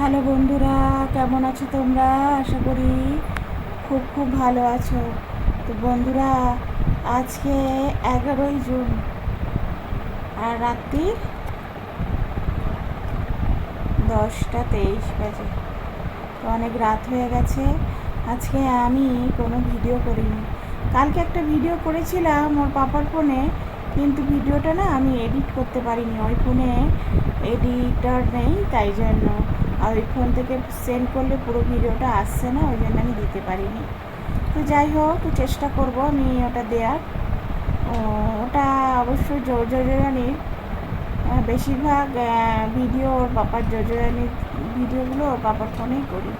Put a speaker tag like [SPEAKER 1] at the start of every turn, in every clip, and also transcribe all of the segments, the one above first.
[SPEAKER 1] Hello বন্ধুরা, কেমন আছো তোমরা? আশা করি খুব খুব ভালো আছো। তো বন্ধুরা, আজকে এগারোই জুন, আর রাত্রি দশটা তেইশ বাজে। তো অনেক রাত হয়ে গেছে। আজকে আমি কোনো ভিডিও করিনি। কালকে একটা ভিডিও করেছিলাম ওর পাপার ফোনে, কিন্তু ভিডিওটা না আমি এডিট করতে পারিনি। ওই ফোনে এডিটার নেই, তাই জন্য আর ওই ফোন থেকে সেন্ড করলে পুরো ভিডিওটা আসছে না, ওই জন্য আমি দিতে পারিনি। তো যাই হোক, চেষ্টা করব আমি ওটা দেওয়ার ওটা অবশ্যই যোজরানির বেশিরভাগ ভিডিও ওর পাপার যোজরানির ভিডিওগুলো ওর পাপার ফোনেই করি।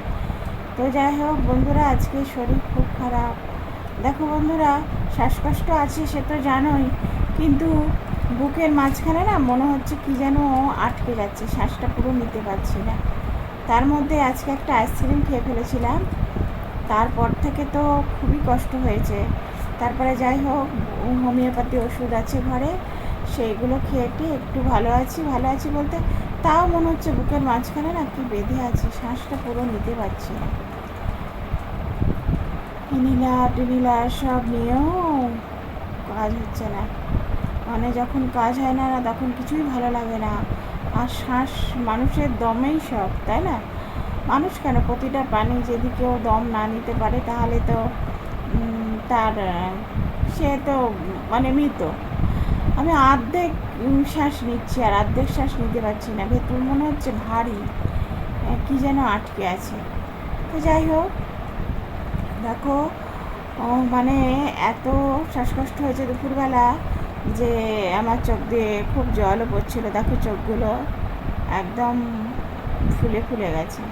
[SPEAKER 1] তো যাই হোক, বন্ধুরা, আজকে শরীর খুব খারাপ। দেখো বন্ধুরা, শ্বাসকষ্ট আছে সে তো জানোই, কিন্তু বুকের মাঝখানে না মনে হচ্ছে কি যেন আটকে যাচ্ছে, শ্বাসটা পুরো নিতে পারছি না। তার মধ্যে আজকে একটা আইসক্রিম খেয়ে ফেলেছিলাম। তারপর থেকে তো খুবই কষ্ট হয়েছে। তারপরে যাই হোক, হোমিওপ্যাথি ওষুধ আছে ঘরে, সেইগুলো খেয়ে টেয়ে একটু ভালো আছি ভালো আছি বলতে তাও মনে হচ্ছে বুকের মাঝখানে না কি বেঁধে আছে, শ্বাসটা পুরো নিতে পারছি না। ইনিলা, টিনিলা সব নিয়েও কাজ হচ্ছে না। মানে যখন কাজ হয় না না তখন কিছুই ভালো লাগে না। আর শ্বাস মানুষের দমেই সব, তাই না? মানুষ কেন প্রতিটা প্রাণী যদি কেউ দম না নিতে পারে, তাহলে তো তার সে তো মানে মৃত। আমি অর্ধেক শ্বাস নিচ্ছি আর অর্ধেক শ্বাস নিতে পারছি না। ভেতর মনে হচ্ছে ভারী কি যেন আটকে আছে। তো যাই হোক, দেখো মানে এত শ্বাসকষ্ট হয়েছে দুপুরবেলা। যে আমার চোখ দিয়ে খুব জলও পড়ছিল, দেখো চোখগুলো একদম ফুলে ফুলে গেছে।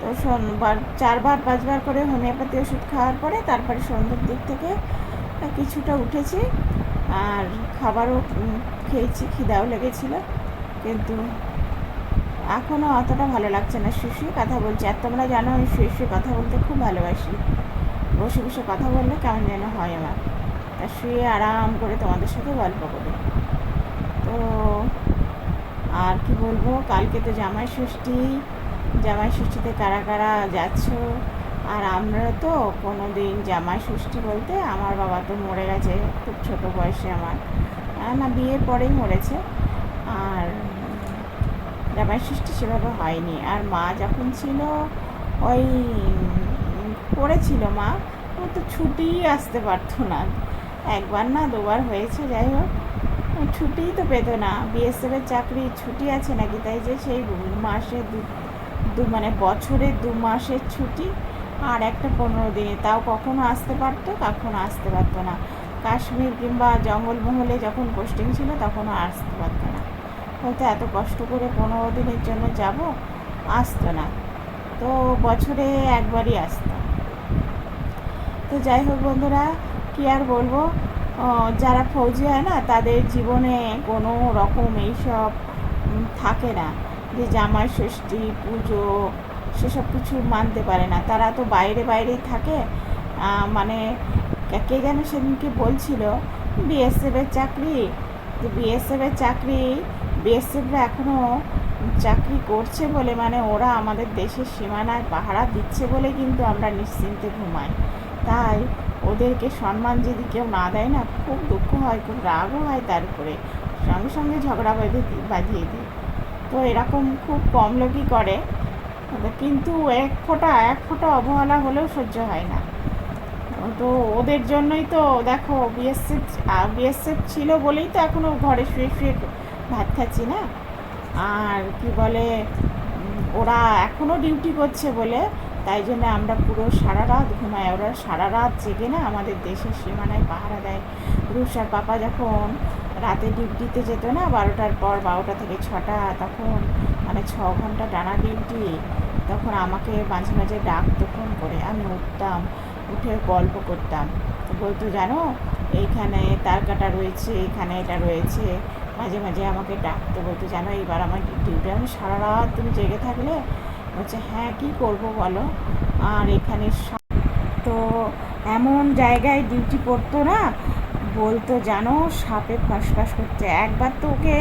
[SPEAKER 1] তো সোমবার চারবার, পাঁচবার করে হোমিওপ্যাথি ওষুধ খাওয়ার পরে তারপরে সন্ধ্যের দিক থেকে কিছুটা উঠেছি আর খাবারও খেয়েছি, খিদাও লেগেছিল। কিন্তু এখনও অতটা ভালো লাগছে না শুয়ে শুয়ে কথা বলছি। আর তোমরা জানো আমি শুয়ে শুয়ে কথা বলতে খুব ভালোবাসি। বসে বসে কথা বললে কেমন যেন হয় আমার। তা শুয়ে আরাম করে তোমাদের সাথে গল্প করি। তো আর কি বলব, কালকে তো জামাই ষষ্ঠী। জামাই ষষ্ঠীতে কারা কারা যাচ্ছ? আর আমরা তো কোনো দিন জামাই ষষ্ঠী বলতে আমার বাবা তো মরে গেছে, খুব ছোট বয়সে আমার। না, বিয়ের পরেই মরেছে। আর জামাই ষষ্ঠী সেভাবে হয়নি। আর মা যখন ছিল, ওই করেছিল মা, ও তো ছুটিই আসতে পারতো না। একবার না দুবার হয়েছে, যাই হোক। ছুটিই তো পেতো না। বিএসএফের চাকরি ছুটি আছে নাকি? তাই যে সেই মাসে দু মানে বছরে দু মাসের ছুটি আর একটা পনেরো দিনে তাও কখনো আসতে পারতো, কখনো আসতে পারতো না। কাশ্মীর কিংবা জঙ্গলমহলে যখন পোস্টিং ছিল তখনও আসতে পারতো না। হয়তো এত কষ্ট করে পনেরো দিনের জন্য যাব, আসতো না। তো বছরে একবারই আসতো তো যাই হোক বন্ধুরা কি আর বলব? যারা ফৌজি হয় না, তাদের জীবনে কোনো রকম এইসব থাকে না। যে জামাই ষষ্ঠী, পুজো, সেসব কিছু মানতে পারে না। তারা তো বাইরে বাইরেই থাকে। মানে কে যেন সেদিনকে বলছিল বিএসএফের চাকরি। তো বিএসএফের চাকরি, বিএসএফরা এখনও চাকরি করছে বলে মানে ওরা আমাদের দেশের সীমানায় পাহারা দিচ্ছে বলে কিন্তু আমরা নিশ্চিন্তে ঘুমাই। তাই ওদেরকে সম্মান যদি কেউ না দেয় না, খুব দুঃখ হয়, খুব রাগও হয় তার উপরে। সঙ্গে সঙ্গে ঝগড়া বেঁধে বাঁধিয়ে দিই। তো এরকম খুব কম লোকই করে। কিন্তু এক ফোঁটা এক ফোঁটা অবহেলা হলেও সহ্য হয় না। তো ওদের জন্যই তো দেখো বিএসএফ বিএসএফ ছিল বলেই তো এখনও ঘরে শুয়ে শুয়ে ভাত খাচ্ছি না। আর কি বলে ওরা এখনও ডিউটি করছে বলে তাই জন্য আমরা পুরো সারা রাত ঘুমাই। ওরা সারা রাত জেগে না আমাদের দেশের সীমানায় পাহারা দেয়। রুষার পাপা যখন রাতে ডিউটিতে যেত না বারোটার পর বারোটা থেকে ছটা, তখন মানে ছ ঘণ্টা টানা ডিউটি, তখন আমাকে মাঝে মাঝে ডাকতো ফোন করে। আমি উঠতাম, উঠে গল্প করতাম। তো বলতো, জানো, এইখানে তার কাটা রয়েছে, এখানে এটা রয়েছে। মাঝে মাঝে আমাকে ডাকতে, বলতো, জানো এবার আমার ডিউটি, আমি সারা রাত তুমি জেগে থাকলে বলছে হ্যাঁ কী করব বলো? আর এখানে তো এমন জায়গায় ডিউটি পড়তো না। বলতো, জানো, সাপে ফাঁসফাঁস করছে। একবার তো ওকে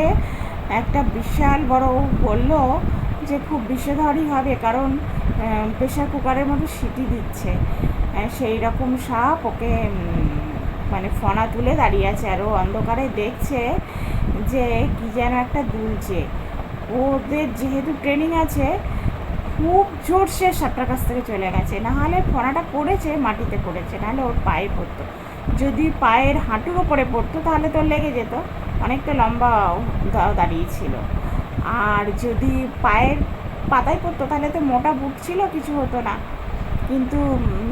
[SPEAKER 1] একটা বিশাল বড় বলল যে, খুব বিষধরই হবে, কারণ প্রেশার কুকারের মতো সিটি দিচ্ছে। সেই রকম সাপ ওকে মানে ফনা তুলে দাঁড়িয়ে আছে, আর ও অন্ধকারে দেখছে যে, কি যেন একটা দুলছে। ওদের যেহেতু ট্রেনিং আছে খুব জোরসে সাপটার কাছ থেকে চলে গেছে। নাহলে ফোনাটা পড়েছে মাটিতে পড়েছে নাহলে ওর পায়ে পড়তো। যদি পায়ের হাঁটুর ওপরে পড়তো, তাহলে তো লেগে যেত। অনেকটা লম্বা দাঁড়িয়েছিল আর যদি পায়ের পাতায় পড়তো, তাহলে তো মোটা বুট ছিল, কিছু হতো না। কিন্তু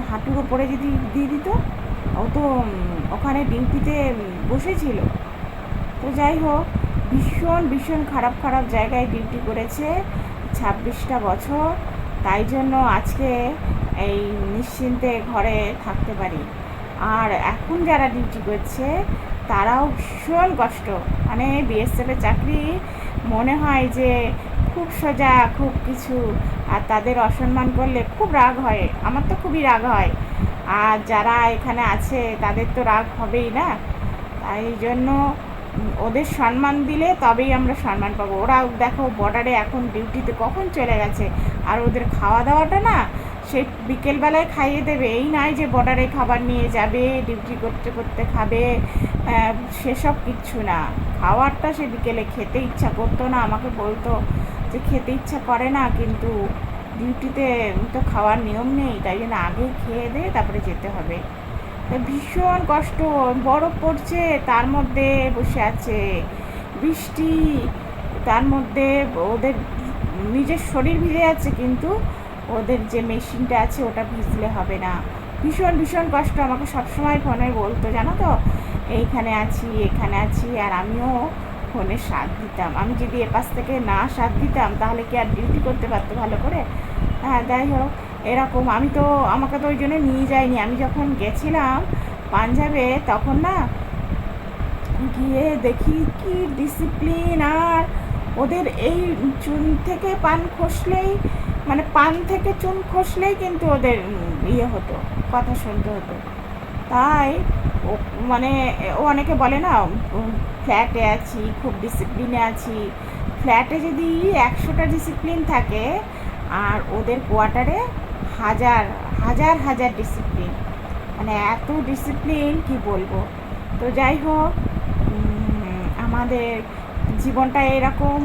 [SPEAKER 1] হাঁটুর ওপরে যদি দিয়ে দিত, ও তো ওখানে ডিউটিতে বসেছিল তো যাই হোক, ভীষণ ভীষণ খারাপ খারাপ জায়গায় ডিউটি করেছে। ছাব্বিশটা বছর, তাই জন্য আজকে এই নিশ্চিন্তে ঘরে থাকতে পারি। আর এখন যারা ডিউটি করছে, তারাও ভীষণ কষ্ট। মানে বিএসএফের চাকরি মনে হয় যে খুব সোজা, খুব কিছু, আর তাদের অসম্মান করলে খুব রাগ হয়। আমার তো খুবই রাগ হয়। আর যারা এখানে আছে, তাদের তো রাগ হবেই না। তাই জন্য ওদের সম্মান দিলে তবেই আমরা সম্মান পাবো। ওরা দেখো বর্ডারে এখন ডিউটিতে কখন চলে গেছে? আর ওদের খাওয়া দাওয়াটা না সে বিকেলবেলায় খাইয়ে দেবে। এই নয় যে বর্ডারে খাবার নিয়ে যাবে ডিউটি করতে করতে খাবে সেসব কিচ্ছু না। খাবারটা সে বিকেলে খেতে ইচ্ছা করতো না, আমাকে বলতো যে খেতে ইচ্ছা করে না, কিন্তু ডিউটিতে তো খাওয়ার নিয়ম নেই, তাই জন্য আগেই খেয়ে দিয়ে তারপরে যেতে হবে। ভীষণ কষ্ট, বরফ পড়ছে, তার মধ্যে বসে আছে। বৃষ্টি, তার মধ্যে ওদের নিজের শরীর ভিজে যাচ্ছে কিন্তু ওদের যে মেশিনটা আছে, ওটা ভিজলে হবে না। ভীষণ ভীষণ কষ্ট, আমাকে সবসময় ফোনে বলতো, জানো তো, এইখানে আছি, এখানে আছি, আর আমিও ফোনে সাথ দিতাম। আমি যদি এপাশ থেকে না সাথ দিতাম, তাহলে কি আর ডিউটি করতে পারতো ভালো করে? হ্যাঁ যাই হোক। এরকম, আমি তো, আমাকে তো ওই জন্য নিয়ে যায়নি। আমি যখন গেছিলাম পাঞ্জাবে, তখন না গিয়ে দেখি কি ডিসিপ্লিন আর ওদের এই চুন থেকে পান খসলেই মানে পান থেকে চুন খসলেই কিন্তু ওদের ইয়ে হতো, কথা শুনতে হতো। তাই মানে ও অনেকে বলে না ফ্ল্যাটে আছি, খুব ডিসিপ্লিনে আছি। ফ্ল্যাটে যদি একশোটা ডিসিপ্লিন থাকে, আর ওদের কোয়ার্টারে হাজার হাজার হাজার ডিসিপ্লিন মানে এত ডিসিপ্লিন কি বলব? তো যাই হোক আমাদের জীবনটা এরকম।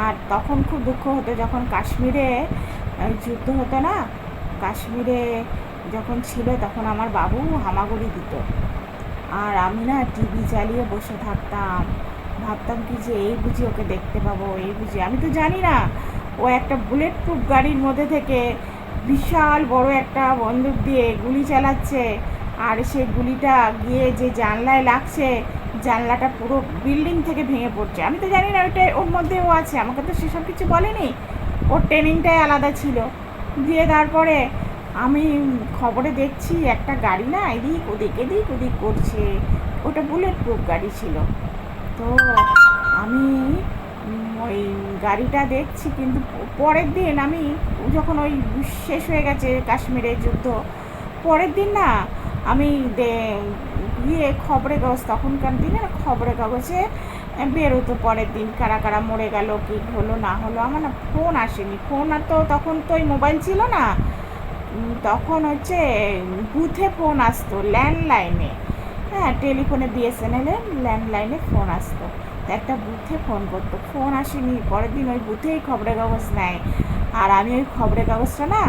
[SPEAKER 1] আর তখন খুব দুঃখ হতো যখন কাশ্মীরে যুদ্ধ হতো না? কাশ্মীরে যখন ছিল তখন আমার বাবু হামাগুড়ি দিত। আর আমি না টিভি চালিয়ে বসে থাকতাম। ভাবতাম কি যে এই বুঝি ওকে দেখতে পাবো, এই বুঝি। আমি তো জানি না, ও একটা বুলেট প্রুফ গাড়ির মধ্যে থেকে বিশাল বড় একটা বন্দুক দিয়ে গুলি চালাচ্ছে। আর সে গুলিটা গিয়ে যে জানলায় লাগছে, জানলাটা পুরো বিল্ডিং থেকে ভেঙে পড়ছে। আমি তো জানি না ওইটা ওর মধ্যে ও আছে। আমাকে তো সেসব কিছু বলেনি। ওর ট্রেনিংটাই আলাদা ছিল। দিয়ে তারপরে আমি খবরে দেখছি, একটা গাড়ি না এদিক ওদিক এদিক ওদিক করছে। ওটা বুলেট প্রুফ গাড়ি ছিল। তো আমি ওই গাড়িটা দেখছি, কিন্তু পরের দিন আমি যখন ওই শেষ হয়ে গেছে কাশ্মীরের যুদ্ধ, পরের দিন না আমি গিয়ে খবরের কাগজ, তখনকার দিনে খবরের কাগজে বেরোতো পরের দিন, কারা কারা মরে গেল, কি হলো, না হলো, আমার না ফোন আসেনি। ফোন আর তো তখন তো ওই মোবাইল ছিল না তখন হচ্ছে বুথে ফোন আসতো ল্যান্ডলাইনে হ্যাঁ টেলিফোনে বিএসএনএলে ল্যান্ডলাইনে ফোন আসতো। একটা বুথে ফোন করতো। ফোন আসেনি, পরের দিন ওই বুথেই খবরের কাগজ নেয়। আর আমি ওই খবরের কাগজটা না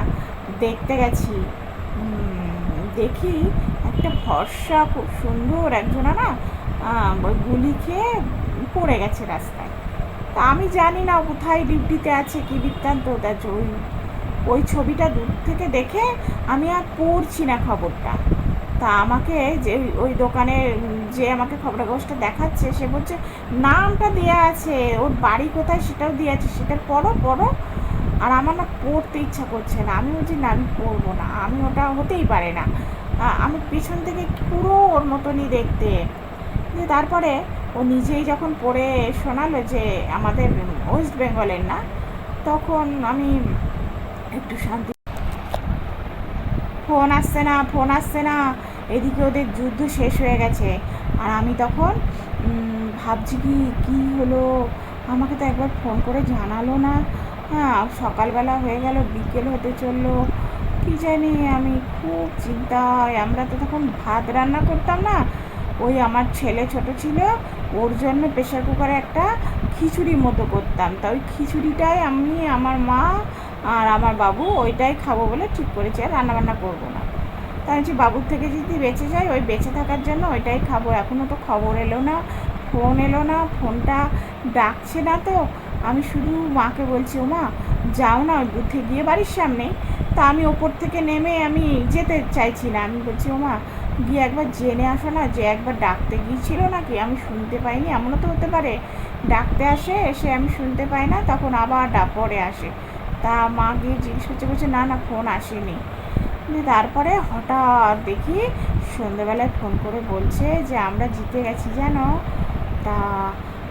[SPEAKER 1] দেখতে গেছি। দেখি একটা ভরসা খুব সুন্দর একজনা না ওই গুলি খেয়ে পড়ে গেছে রাস্তায়। তা আমি জানি না কোথায় ডিউটিতে আছে, কি বৃত্তান্ত ওই ওই ছবিটা দূর থেকে দেখে আমি আর পড়ছি না খবরটা। তা আমাকে যে ওই দোকানে যে আমাকে খবরের কাগজটা দেখাচ্ছে, সে বলছে, নামটা দেওয়া আছে, ওর বাড়ি কোথায় সেটাও দেওয়া আছে, সেটা পড়ো পড়ো। আর আমার না পড়তে ইচ্ছা করছে না। আমি বলছি, না, আমি পড়ব না, আমি ওটা হতেই পারে না। আমি পিছন থেকে পুরো ওর মতনই দেখতে। দিয়ে তারপরে ও নিজেই যখন পড়ে শোনালো যে আমাদের ওয়েস্ট বেঙ্গলের না, তখন আমি একটু শান্তি ফোন আসছে না, ফোন আসছে না। এদিকে ওদের যুদ্ধ শেষ হয়ে গেছে। আর আমি তখন ভাবছি কি, কী হলো? আমাকে তো একবার ফোন করে জানালো না। হ্যাঁ সকালবেলা হয়ে গেল, বিকেল হতে চলল। কি জানি, আমি খুব চিন্তায়। আমরা তো তখন ভাত রান্না করতাম না। ওই আমার ছেলে ছোট ছিল, ওর জন্য প্রেশার কুকারে একটা খিচুড়ি মতো করতাম। তা ওই খিচুড়িটাই আমি, আমার মা আর আমার বাবু ওইটাই খাব বলে ঠিক করেছি, আর রান্নাবান্না করব না। তা হচ্ছে বাবুর থেকে যদি বেঁচে যায়, ওই বেঁচে থাকার জন্য ওইটাই খাব। এখনও তো খবর এলো না, ফোন এলো না, ফোনটা ডাকছে না তো। আমি শুধু মাকে বলছি ও মা যাও না, ওই বুথে গিয়ে বাড়ির সামনে। তা আমি ওপর থেকে নেমে আমি যেতে চাইছি না। আমি বলছি ও মা গিয়ে একবার জেনে আসো না যে একবার ডাকতে গিয়েছিল নাকি? আমি শুনতে পাইনি, এমনও তো হতে পারে। ডাকতে আসে, এসে আমি শুনতে পাই না, তখন আবার পরে আসে। তা মা গিয়ে জিজ্ঞেস করছে, বলছে, না না ফোন আসেনি। তারপরে হঠাৎ দেখি সন্ধ্যেবেলায় ফোন করে বলছে যে, আমরা জিতে গেছি, জানো? তা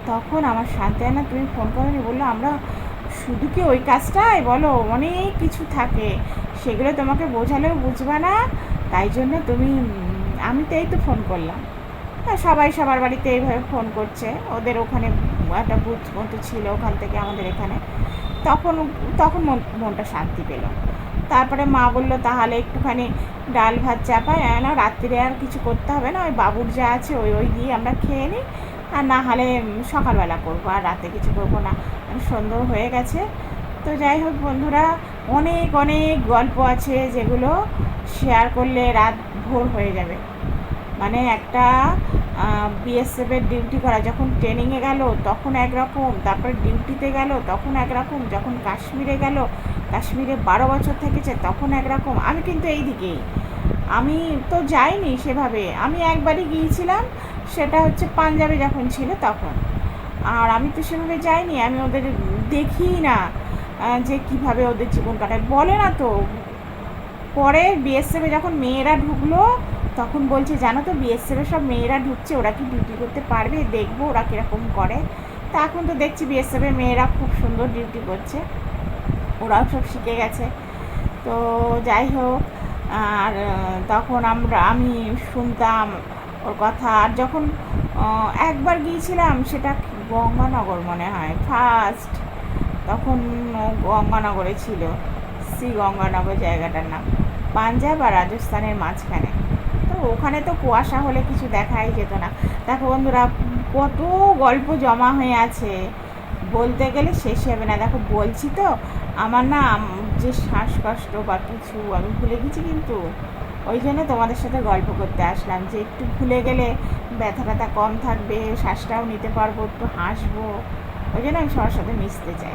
[SPEAKER 1] তখন আমার শান্তি না তুমি ফোন করনি? বলল, আমরা শুধু কি ওই কাজটাই? বলো, অনেক কিছু থাকে। সেগুলো তোমাকে বোঝালেও বুঝবে না। তাই জন্য তুমি আমি তো এই তো ফোন করলাম। সবাই সবার বাড়িতে এইভাবে ফোন করছে। ওদের ওখানে একটা বুথ মতো ছিল ওখান থেকে আমাদের এখানে। তখন তখন মন, মনটা শান্তি পেল। তারপরে মা বলল, তাহলে একটুখানি ডাল ভাত চাপায় না রাত্রিরে আর কিছু করতে হবে না, ওই বাবুর যা আছে, ওই ওই দিয়ে আমরা খেয়ে নিই। আর না হলে সকালবেলা করব, আর রাতে কিছু করব না। আর সন্ধ্যে হয়ে গেছে। তো যাই হোক বন্ধুরা, অনেক অনেক গল্প আছে যেগুলো শেয়ার করলে রাত ভোর হয়ে যাবে। মানে একটা বিএসএফের ডিউটি করা। যখন ট্রেনিংয়ে গেল, তখন একরকম। তারপরে ডিউটিতে গেল, তখন একরকম। যখন কাশ্মীরে গেল, কাশ্মীরে বারো বছর থেকেছে, তখন একরকম। আমি কিন্তু এই দিকেই আমি তো যাইনি সেভাবে। আমি একবারই গিয়েছিলাম, সেটা হচ্ছে পাঞ্জাবে যখন ছিল তখন। আর আমি তো সেভাবে যাইনি, আমি ওদের দেখি না যে কীভাবে ওদের জীবন কাটায়। বলে না তো। পরে বিএসএফে যখন মেয়েরা ঢুকলো তখন বলছে, জানো তো বিএসএফে সব মেয়েরা ঢুকছে, ওরা কি ডিউটি করতে পারবে? দেখব ওরা কীরকম করে। তা এখন তো দেখছি বিএসএফে মেয়েরা খুব সুন্দর ডিউটি করছে, ওরাও সব শিখে গেছে। তো যাই হোক, আর তখন আমরা, আমি শুনতাম ওর কথা, আর যখন একবার গিয়েছিলাম, সেটা গঙ্গানগর মনে হয় ফার্স্ট তখন গঙ্গানগরে ছিল শ্রী গঙ্গানগর জায়গাটার নাম, পাঞ্জাব আর রাজস্থানের মাঝখানে। ওখানে তো কুয়াশা হলে কিছু দেখাই যেত না। দেখো বন্ধুরা, কত গল্প জমা হয়ে আছে। বলতে গেলে শেষ হবে না। দেখো, বলছি তো, আমার না যে শ্বাসকষ্ট বা কিছু, আমি ভুলে গেছি কিন্তু। ওই জন্য তোমাদের সাথে গল্প করতে আসলাম যে একটু ভুলে গেলে ব্যথা ব্যথা কম থাকবে, শ্বাসটাও নিতে পারব, একটু হাসবো। ওই জন্য আমি সবার সাথে মিশতে চাই।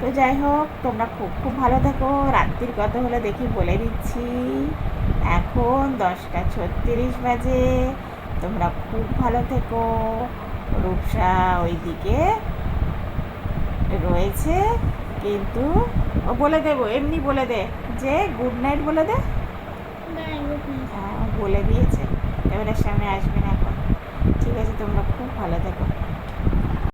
[SPEAKER 1] তো যাই হোক, তোমরা খুব খুব ভালো থাকো। রাত্রির কথা হলে দেখি বলে দিচ্ছি। এখন দশটা ছত্রিশ বাজে। তোমরা খুব ভালো থেকো। রূপসা ওইদিকে রয়েছে কিন্তু ও বলে দেবো এমনি বলে দে যে গুড নাইট বলে দে। হ্যাঁ, ও বলে দিয়েছে। এবারে সামনে আসবে না এখন। ঠিক আছে তোমরা খুব ভালো থেকো।